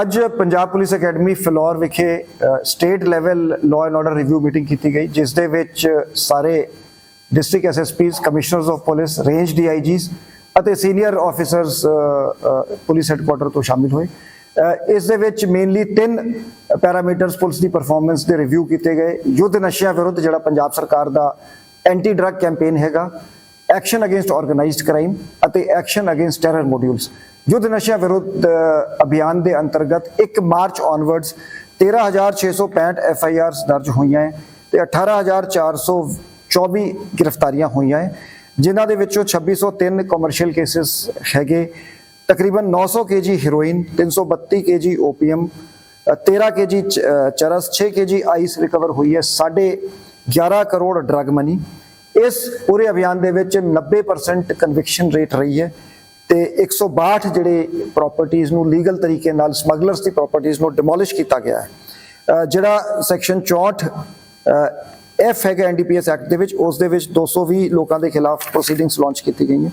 ਅੱਜ Punjab police academy Phillaur ਵਿਖੇ state level law and order review meeting ਕੀਤੀ ਗਈ, ਜਿਸ ਦੇ ਵਿੱਚ ਸਾਰੇ district SSPs commissioners of police range DIGs ਅਤੇ ਸੀਨੀਅਰ ਆਫੀਸਰਸ ਪੁਲਿਸ ਹੈੱਡਕੁਆਟਰ ਤੋਂ ਸ਼ਾਮਿਲ ਹੋਏ। ਇਸ ਦੇ ਵਿੱਚ ਮੇਨਲੀ ਤਿੰਨ ਪੈਰਾਮੀਟਰਸ ਪੁਲਿਸ ਦੀ ਪਰਫਾਰਮੈਂਸ ਦੇ ਰਿਵਿਊ ਕੀਤੇ ਗਏ। ਯੁੱਧ ਨਸ਼ਿਆਂ ਵਿਰੁੱਧ ਜਿਹੜਾ ਪੰਜਾਬ ਸਰਕਾਰ ਦਾ ਐਂਟੀ ਡਰੱਗ ਕੈਂਪੇਨ ਹੈਗਾ ਐਕਸ਼ਨ ਅਗੇਂਸਟ ਆਰਗੇਨਾਈਜ਼ਡ ਕ੍ਰਾਈਮ ਅਤੇ ਐਕਸ਼ਨ ਅਗੇਂਸਟ ਟੈਰਰ ਮੋਡਿਊਲਸ। ਯੁੱਧ ਨਸ਼ਿਆਂ ਵਿਰੁੱਧ ਅਭਿਆਨ ਦੇ ਅੰਤਰਗਤ 1 March onwards 13665 F I Rs ਦਰਜ ਹੋਈਆਂ ਹੈ ਤੇ 18424 ਗ੍ਰਿਫਤਾਰੀਆਂ ਹੋਈਆਂ ਹੈ, ਜਿਨ੍ਹਾਂ ਦੇ ਵਿੱਚੋਂ 2603 ਕਮਰਸ਼ੀਅਲ ਕੇसेस ਹੈਗੇ, ਤਕਰੀਬਨ 900 KG heroin 332 KG opium 13 KG charas 6 KG ice recover ਹੋਈ ਹੈ, ਸਾਢੇ 11 ਕਰੋੜ ਡਰਗ ਮਨੀ ਇਸ ਪੂਰੇ ਅਭਿਆਨ ਦੇ ਵਿੱਚ 90% ਕਨਵਿਕਸ਼ਨ ਰੇਟ ਰਹੀ ਹੈ ਤੇ 162 ਜਿਹੜੇ ਪ੍ਰਾਪਰਟੀਆਂ ਨੂੰ ਲੀਗਲ ਤਰੀਕੇ ਨਾਲ ਸਮਗਲਰਸ ਦੀ ਪ੍ਰਾਪਰਟੀਆਂ ਨੂੰ ਡਿਮੋਲਿਸ਼ ਕੀਤਾ ਗਿਆ ਹੈ। ਜਿਹੜਾ ਸੈਕਸ਼ਨ 64 ਐਫ ਹੈਗਾ ਐਨਡੀਪੀਐਸ ਐਕਟ ਦੇ ਵਿੱਚ, ਉਸ ਦੇ ਵਿੱਚ 220 ਲੋਕਾਂ ਦੇ ਖਿਲਾਫ ਪ੍ਰੋਸੀਡਿੰਗਸ ਲਾਂਚ ਕੀਤੀ ਗਈਆਂ।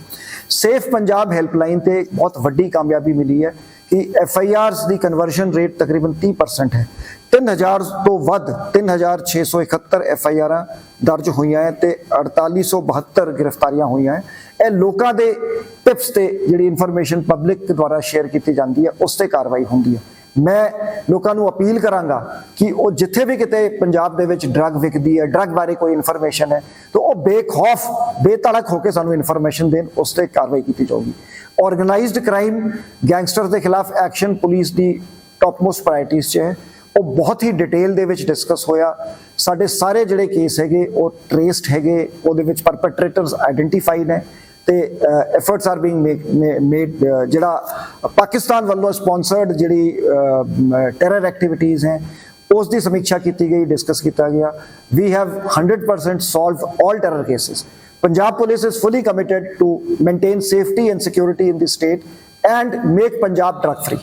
ਸੇਫ ਪੰਜਾਬ ਹੈਲਪਲਾਈਨ ਤੇ ਬਹੁਤ ਵੱਡੀ ਕਾਮਯਾਬੀ ਮਿਲੀ ਹੈ ਕਿ ਐਫ ਆਈ ਆਰਸ ਦੀ ਕਨਵਰਸ਼ਨ ਰੇਟ ਤਕਰੀਬਨ 30% ਹੈ। 3000 ਤੋਂ ਵੱਧ 3671 ਐਫ ਆਈ ਆਰਾਂ ਦਰਜ ਹੋਈਆਂ ਹੈ ਤੇ 4872 ਗ੍ਰਿਫਤਾਰੀਆਂ ਹੋਈਆਂ ਹੈ। ਇਹ ਲੋਕਾਂ ਦੇ ਟਿਪਸ ਤੇ ਜਿਹੜੀ ਇਨਫੋਰਮੇਸ਼ਨ ਪਬਲਿਕ ਦੁਆਰਾ ਸ਼ੇਅਰ ਕੀਤੀ ਜਾਂਦੀ ਹੈ, ਉਸ ਤੇ ਕਾਰਵਾਈ ਹੁੰਦੀ ਹੈ। ਮੈਂ ਲੋਕਾਂ ਨੂੰ ਅਪੀਲ ਕਰਾਂਗਾ ਕਿ ਉਹ ਜਿੱਥੇ ਵੀ ਕਿਤੇ ਪੰਜਾਬ ਦੇ ਵਿੱਚ ਡਰੱਗ ਵਿਕਦੀ ਹੈ, ਡਰੱਗ ਬਾਰੇ ਕੋਈ ਇਨਫੋਰਮੇਸ਼ਨ ਹੈ, ਤਾਂ ਉਹ ਬੇਖੌਫ ਬੇਤੜਕ ਹੋ ਕੇ ਸਾਨੂੰ ਇਨਫੋਰਮੇਸ਼ਨ ਦੇਣ, ਉਸ ਤੇ ਕਾਰਵਾਈ ਕੀਤੀ ਜਾਊਗੀ। ਆਰਗੇਨਾਈਜ਼ਡ ਕ੍ਰਾਈਮ ਗੈਂਗਸਟਰ ਦੇ ਖਿਲਾਫ ਐਕਸ਼ਨ ਪੁਲਿਸ ਦੀ ਟੌਪਮੋਸਟ ਪ੍ਰਾਇੋਰਟੀਜ਼ 'ਚ ਹੈ। ਉਹ ਬਹੁਤ ਹੀ ਡਿਟੇਲ ਦੇ ਵਿੱਚ ਡਿਸਕਸ ਹੋਇਆ। ਸਾਡੇ ਸਾਰੇ ਜਿਹੜੇ ਕੇਸ ਹੈਗੇ, ਉਹ ਟ੍ਰੇਸਡ ਹੈਗੇ, ਉਹਦੇ ਵਿੱਚ ਪਰਪੈਟ੍ਰੇਟਰਸ ਆਇਡੈਂਟੀਫਾਈਡ ਨੇ। ਤੇ ਐਫਰਟਸ ਆਰ ਬੀਇੰਗ ਮੇਡ ਜਿਹੜਾ ਪਾਕਿਸਤਾਨ ਵੱਲੋਂ ਸਪਾਂਸਰਡ ਜਿਹੜੀ ਟੈਰਰ ਐਕਟੀਵਿਟੀਜ਼ ਹੈ ਉਸ ਦੀ ਸਮੀਖਿਆ ਕੀਤੀ ਗਈ ਡਿਸਕਸ ਕੀਤਾ ਗਿਆ ਵੀ have 100% solved all terror cases punjab police is fully committed to maintain safety and security in the state and make punjab drug free